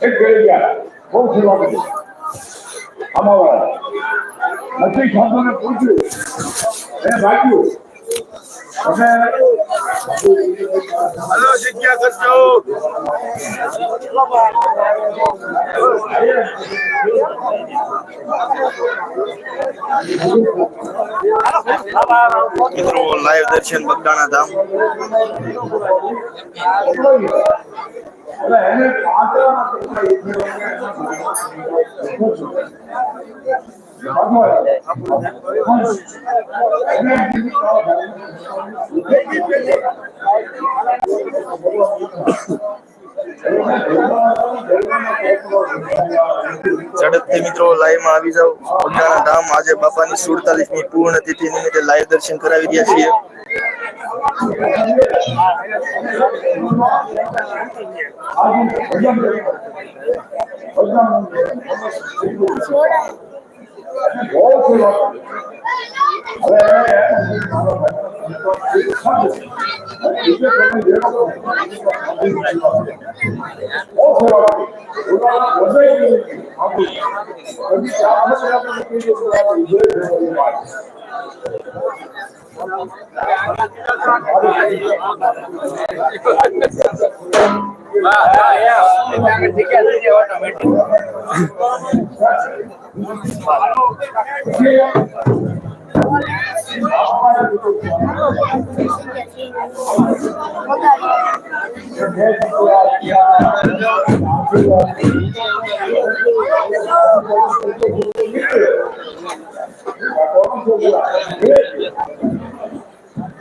એક ગઈ ગયા બહુ સેવા કરી આમાં વાળા. નથી ખાતો ને પૂછ્યું. એને ભાગ્યું. અને હલો, જગ્યા કરજો. મિત્રો લાઈવ દર્શન બગદાણા ધામ. ઝડપથી મિત્રો લાઈવમાં આવી જાવ બગદાણા ધામ આજે બાપાની સુડતાલીસમી પૂર્ણ તિથિ નિમિત્તે લાઈવ દર્શન કરાવી રહ્યા છીએ. ઓટોમેટિક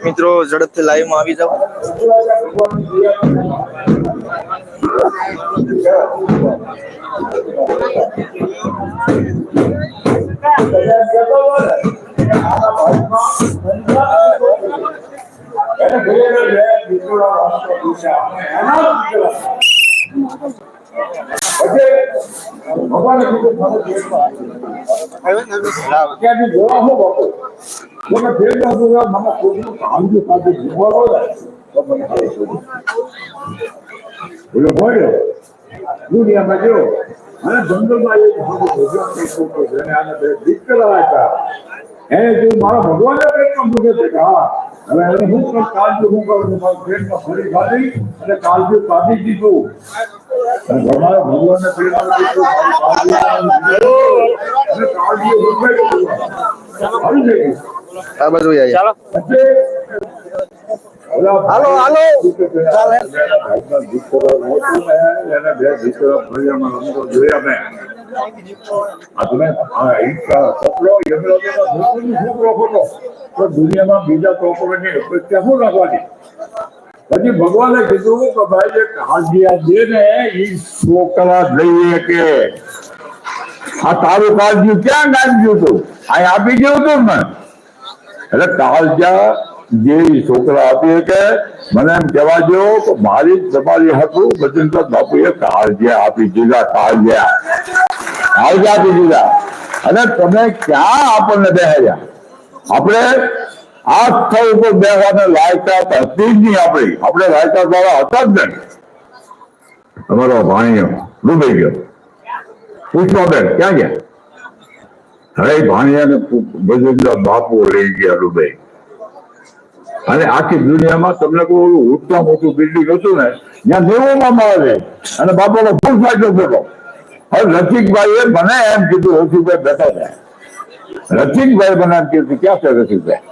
મિત્રો ઝડપથી લાઈવમાં આવી જાવ ભગવાને ત્યાંથી જોવા હું બાપુ મને ફેર ભગવાન દીકરા હતા. એને ભગવાન પેટમાં મૂકે છે કે હવે હવે હું પણ કાળજી હું કરું પેટમાં ફરી ખાધી અને કાળજી કાઢી દીધું અને ભગવાન ભગવાનને પ્રેરણા દીધું કાળજી. આવી ગઈ. આ બાજુ આયા હાલો હાલો એને બે દીકરા ફળિયામાં રમતો જોયા મેં આ તમે આ ઈચ્છા છોકરો યમરાજનો છોકરો છોકરો ખોટો તો દુનિયામાં બીજા છોકરોની અપેક્ષા શું રાખવાની પછી ભગવાને કીધું કે ભાઈ જે કાળજીયા દે ને એ છોકરા જ લઈએ કે આ તારું કાળજી ક્યાં ગાંધ્યું તું આ આપી ગયું તું ને એટલે કાળજા જે છોકરા આપી કે મને એમ કહેવા દો કે મારી તમારી હતું, બચન બાપુએ કાળજ્યા આપી દીધા, કાળજ્યા. કાળજા આપી દીધા. અને તમે ક્યાં આપણને બેહાડ્યા? આપણે આ સ્થળ ઉપર બેસવાને લાયકાત હતી જ નહીં આપણી. આપણે લાયકાત વાળા હતા જ નહીં. તમારો ભાણીઓ ડૂબી ગયો. પુષ્પાબેન ક્યાં ગયા? હવે ભાણિયાને બધું બાપુ લઈ ગયા ડૂબે. અને આખી દુનિયામાં તમને કોઈ ઓલું ઉઠતા મોટું બિલ્ડિંગ હતું ને, ત્યાં નેવોમાં આવે. અને બાપાનો ફૂલ ફાયદો થતો હવે રસિકભાઈએ મને એમ કીધું, રસિકભાઈ બેઠા છે. રસિકભાઈ મને એમ કીધું ક્યાં છે રસિકભાઈ?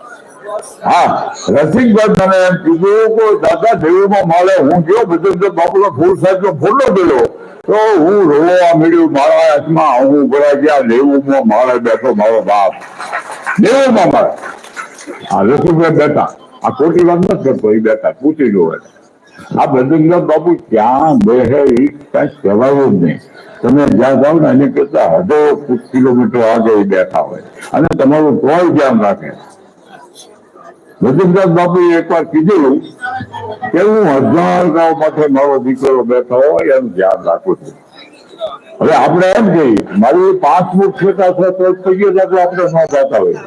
હા, રસિકભાઈ મને એમ કીધું કે દાદા દેવુમાં મળે હું ગયો બધું બાપુનો ફૂલ સાહેબનો ફોટો ગયો. તો હું રોવા મળ્યું મારા હાથમાં હું ભરાઈ ગયા, દેવુમાં મારે બેઠો મારો બાપ. દેવુમાં મળે હા, રસિકભાઈ બેઠા. આ ખોટી વાત નથી કરતો, એ બેઠા પૂછી લો આ બધું બાબુ ક્યાં બેહે કઈ કહેવાયું જ નહીં. તમે જ્યાં જાઓ ને એની કરતા હજારો કિલોમીટર આગળ બેઠા હોય. અને તમારું કોઈ ધ્યાન રાખે બધું બાપુ એકવાર કીધેલું કે હું હજાર ગાંવ માથે મારો દીકરો બેઠો હોય એનું ધ્યાન રાખું છું. હવે આપણે એમ કહીએ, મારી પાંચ મુખ્યતા છે, તો થઈ ગયો આપણે ન જાતા હોય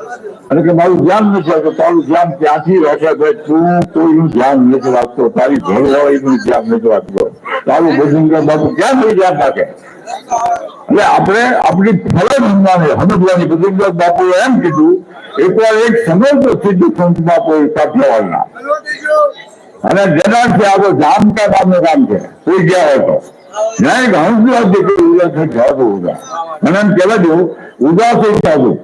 અને કે મારું ધ્યાન નથી આવતું તારું ધ્યાન ક્યાંથી રાખે ભાઈ, તું કોઈનું ધ્યાન નથી રાખતો, તારી ઘરવાળીનું ધ્યાન નથી રાખતો. તારું બધું બાપુ ક્યાં નહીં ધ્યાન રાખે? એટલે આપણે આપણી ફરજ સમજવાની સમજવાની બધું બાપુએ એમ કીધું, એકવાર એક સમજતો સિદ્ધ સંત બાપુ કાઠિયાવાડના. અને જેનાથી આ જામતા જામકા કામ છે કોઈ ગયા હતો ત્યાં એક ઉદાસ દીકરી ઉદાસ થઈ જતું ઉદાસ અને એમ કહેવા દઉં, ઉદાસ થઈ જતું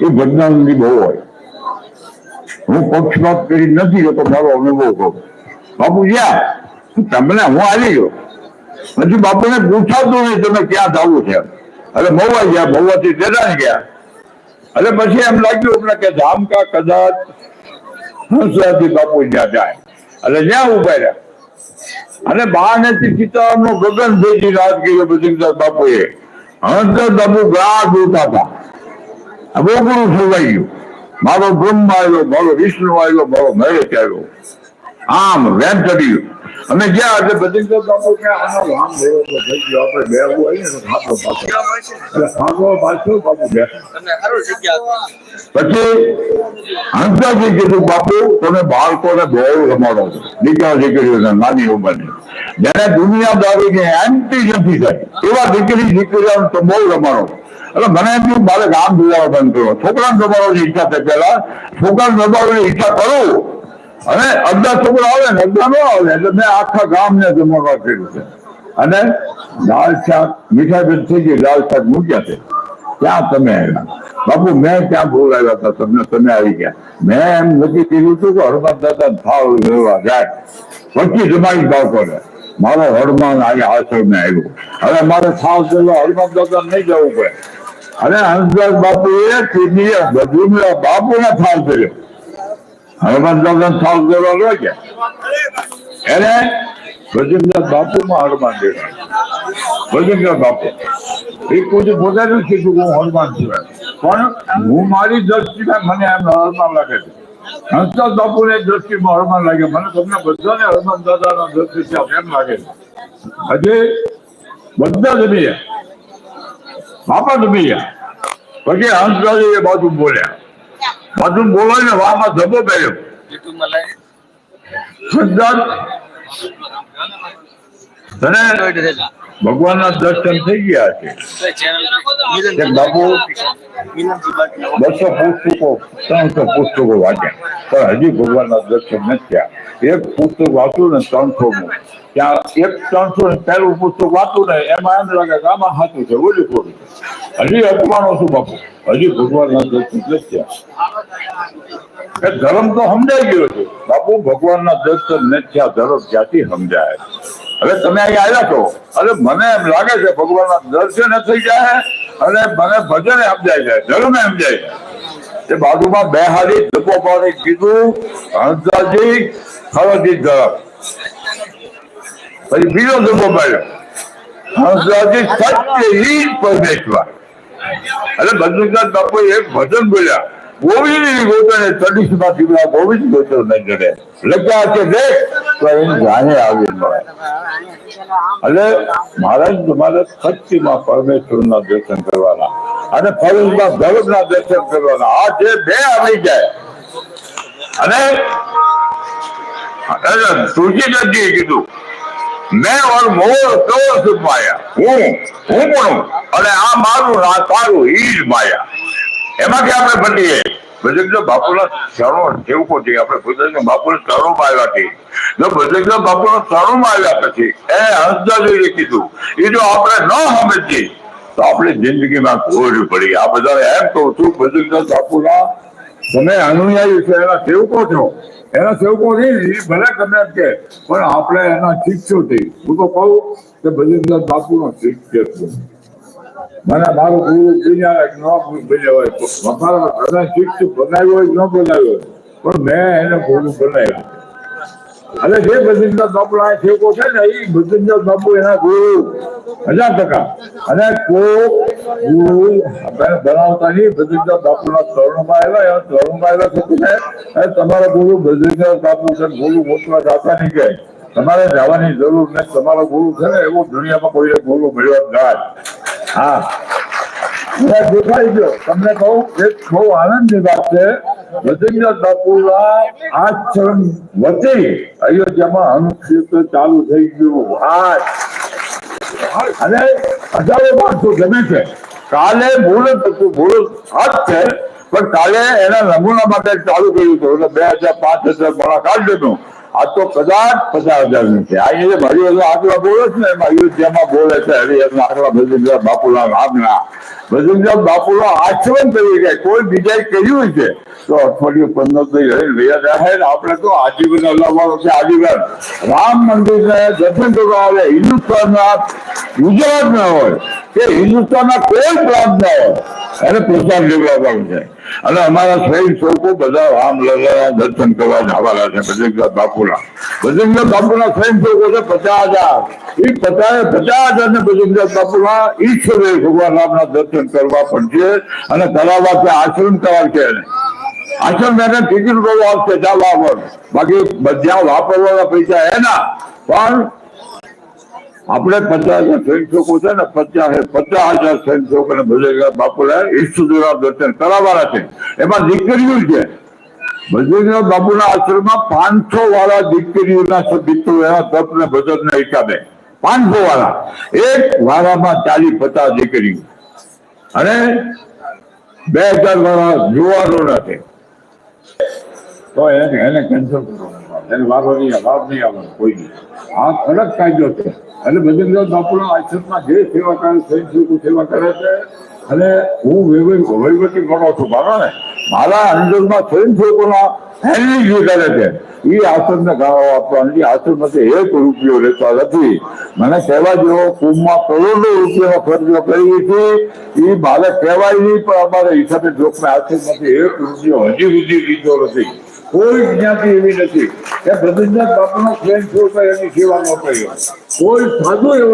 એ ભજનાનંદી બહુ હોય. હું પક્ષપાત કરી નથી જતો મારો અનુભવ કહું. બાપુ જ્યાં? તમને હું આવી ગયો. પછી બાપુને પૂછાતું નહીં તમે ક્યાં જવું છે. એટલે મહુવા ગયા, મહુવાથી દેદાન ગયા. એટલે પછી એમ લાગ્યું અમને કે ધામકા કદાચ હંસરાજી બાપુ જ્યાં જાય. એટલે જ્યાં ઊભા રહ્યા. અને બાને સીતારામનો ગગન ભેજી રાત કર્યો બદ્રીનાથ બાપુએ. હંસરાજ બાપુ ગ્રાસ જોતા હતા આ બોગડું ગયું મારો બ્રહ્મ આવ્યો મારો વિષ્ણુ આવ્યો મારો મહેશ આવ્યો. આમ વેમ ચડી અમે ગયા એટલે બદ્રીનાથ બાપુ કે આનો રામ લેવો તો થઈ ગયો આપણે બેહવું હોય ને ખાતો પાછો. એટલે ખાતો પાછો બાપુ બે તમને સારું જગ્યા પછી હંસાજી કીધું બાપુ તમે બાળકોને બહુ રમાડો છો. દીકરા દીકરીઓને નાની ઉંમરની જેને દુનિયાદારીની એન્ટી નથી થઈ. એવા દીકરી દીકરીઓને તો બહુ રમાડો. એટલે મને એમ થયું, મારે ગામ જોવાનું બંધ કરો છોકરાને દબાવવાની ઈચ્છા થઈ પેલા છોકરાને દબાવવાની ઈચ્છા કરું. અને અડધા છોકરા આવે ને, અડધા ન આવે, એટલે મેં આખા ગામને જમાડવા કર્યું છે. અને દાળ શાક મીઠાઈ બેન થઈ ગઈ દાળ શાક મૂક્યા છે. ક્યાં તમે આવ્યા? બાપુ, મેં ક્યાં ભૂલ આવ્યા હતા? તમને તમે આવી ગયા. મેં એમ નક્કી કર્યું હતું કે હનુમાન દાદા ભાવ લેવા જાય. પછી જમાઈ બાળકોને. મારો હનુમાન આજે આશ્રમે આવ્યો. હવે મારે થાવ દેવા હનુમાન દાદા નહીં જવું પડે. અને હંસદાસ એ કિડની બધું બાપુને થાળ કર્યો. હનુમાન દાદા થાળ દેવા ન ગયા એને ભજનદાસ બાપુમાં હનુમાન દેવા ભજનદાસ બાપુ. એ પોતે નથી કીધું હું હનુમાન છું. પણ હું મારી દ્રષ્ટિમાં મને એમ હનુમાન લાગે છે. હંસદાસ બાપુને દ્રષ્ટિમાં હનુમાન લાગે. મને તમને બધાને હનુમાન દાદાના દ્રષ્ટિથી એમ લાગે છે. હજી બધા જમી બાપા ગયા પછી હંસદાસ એ બાજુ બોલ્યા. બાજુ બોલાવીને વામાં ધબો પહેર્યો. લાવી તને દર્શન થઈ ગયા છે. બાપુ બસો પુસ્તકો, ત્રણસો પુસ્તકો વાંચ્યા. પણ હજી ભગવાનના દર્શન નથી થયા. એક પુસ્તક વાંચ્યું ને ત્રણસો નું ત્યાં એક ત્રણસો પહેલું પુસ્તક વાંચું ને એમાં એમ લાગે કે આમાં સાચું છે, ઓલું ખોટું. હજી અપમાનો છું બાપુ. હજી થયા. કે ધર્મ તો સમજાઈ ગયો છે. બાપુ, ભગવાનના દર્શન ને ત્યાં ધર્મ ક્યાંથી સમજાય? હવે તમે અહીં આવ્યા છો. અરે મને એમ લાગે છે ભગવાનના દર્શન થઈ જાય અને મને ભજન સમજાય જાય ધર્મ સમજાય જાય એ બાજુમાં બે હારી ધપો પાડી કીધું, હંસાજી ખરજી ધરમ પછી બીજો સત્ય ઈ પરમેશ્વર એટલે બદ્રીનાથ બાપુ એક ભજન બોલ્યા. ગોવિંદ ગોતને ચડીસમાં દીકરા ગોવિંદ ગોતો ન જડે લખ્યા છે દેખ તો એને જાણે આવી મળે. એટલે મહારાજ તમારે સત્યમાં પરમેશ્વરના દર્શન કરવાના અને ફરજમાં ધર્મના દર્શન કરવાના. આ જે બે આવી જાય. અને એટલે તુલસીદાસજીએ કીધું મેં ઓર મોર તો માયા. હું હું પણ અને આ મારું આ તારું ઈ જ માયા. એમાં કે આપણે બનીએ ભજગજો બાપુના ચરણો સેવકો છે, આપણે ભજગજો બાપુના ચરણોમાં આવ્યા છે. જો ભજગજો બાપુના ચરણોમાં આવ્યા પછી, એ હંસદાસજીએ કીધું. એ જો આપણે ન સમજીએ, તો આપણે જિંદગીમાં ખોરવી પડી. આ બધાને એમ કહું છું ભજગજો બાપુના તમે અનુયાયી છો, એના સેવકો છો. એના સેવકો નહીં ભલે ગમે કે, પણ આપણે એના શિક્ષો થઈ હું તો કહું કે ભજનદાસ બાપુનો શિષ્ય છે. મને મારું ગુરુ બીજા ન બન્યા હોય મારા શિષ્ય બનાવ્યો હોય ન બનાવ્યો પણ મેં એને ગુરુ બનાવ્યું. અને જે ભજનદાસ બાપુ આ સેવકો છે ને, એ ભજનદાસ બાપુ એના ગુરુ. હજાર ટકા. અને કો ગુરુ આપણે બનાવતા નહીં તમે તમારા ગુરુ ભજનદાસ બાપુ નહીં તમારે જવાની જરૂર નથી તમારો ગુરુ છે ને એવો દુનિયામાં કોઈને ગુરુ મળ્યો હા દેખાઈ ગયો તમને કહું એક બહુ આનંદની વાત છે અયોધ્યામાં અનુક્ષેત્ર ચાલુ થઈ ગયું આજ અને હજારો માણસો જમે છે. કાલે મુહૂર્ત હતું, ભૂલ હાથ છે, પણ કાલે એના નમૂના માટે ચાલુ કર્યું હતું, એટલે બે હજાર પાંચ હજાર ભણા કાઢી દીધું આ તો કદાચ પચાસ હજારનું છે. આ જે મારી આંકડા બોલે છે ને અયોધ્યામાં બોલે છે. હરિહરના આંકડા ભજનલાલ બાપુના નામના. ભજનલાલ બાપુનો આચરણ તરીકે કોઈ બીજાએ કહ્યું છે, તો અઠવાડિયું પંદર થઈ રહી, રહ્યા ને, આપણે તો આજીવન અલાવવાનો છે આજીવન. રામ મંદિરને દર્શન કરવા આવે, હિન્દુસ્તાનના ગુજરાત ના હોય, કે હિન્દુસ્તાનના કોઈ પ્રાંત ના હોય, એને પ્રોત્સાહન લેવડાવવાનું છે. અને અમારા શહીદ લોકો બધા રામલલ્લાના દર્શન કરવા જવાના છે બજરંગનાથ બાપુના. બજરંગનાથ બાપુના શહીદ લોકો છે પચાસ હજાર. એ પચાસ પચાસ હજાર ને બજરંગનાથ બાપુના ઈશ્વરે ભગવાન રામના દર્શન કરવા પડશે અને કરાવવા છે આશ્રમ કરાવ છે. એને આશ્રમ એને ટિકિટ બહુ આવશે, જવા બાકી બધા વાપરવાના પૈસા એના, પણ આપણે પચાસ હજાર સ્વયંસેવકો છે ને, પચાસ પચાસ હજાર સ્વયંસેવકોને ભજનલાલ બાપુના ઈષ્ટદેવના દર્શન કરાવવાના છે. એમાં દીકરીઓ છે. ભજનલાલ બાપુના આશ્રમમાં પાંચસો વાળા દીકરીઓના મિત્રો એના તપ ને ભજન ના હિસાબે પાંચસો વાળા. એક વાળામાં ચાલીસ પચાસ દીકરીઓ. અને બે હજાર વાળા જુવાનો નથી તો એને એને કેન્સલ કરવાનું એને વારો નહીં લાભ નહીં આવે, કોઈ નહીં. આ કડક કાયદો છે. અને ભજનદાસ બાપુના આશ્રમમાં જે સેવા કરે સ્વયંસેવકો સેવા કરે છે, અને હું વહીવટ ગણો છું બરાબર ને મારા અંદરમાં સ્વયંસેવકોના હેન્ડલિંગ જે કરે છે, એ આશ્રમને ગાળો આપવાની આશ્રમમાંથી એક રૂપિયો લેતા નથી. મને કહેવા જેવો કુંભમાં કરોડો રૂપિયાનો ખર્ચો કરી હતી. એ મારે કહેવાય નહીં, પણ અમારે હિસાબે જોખમે આશ્રમમાંથી એક રૂપિયો હજી સુધી લીધો નથી. કોઈ જ્ઞાતિ એવી નથી. કે બદ્રીનાથ બાપુનો સ્વયં એની સેવા ન કર્યો કોઈ સાધુ એવો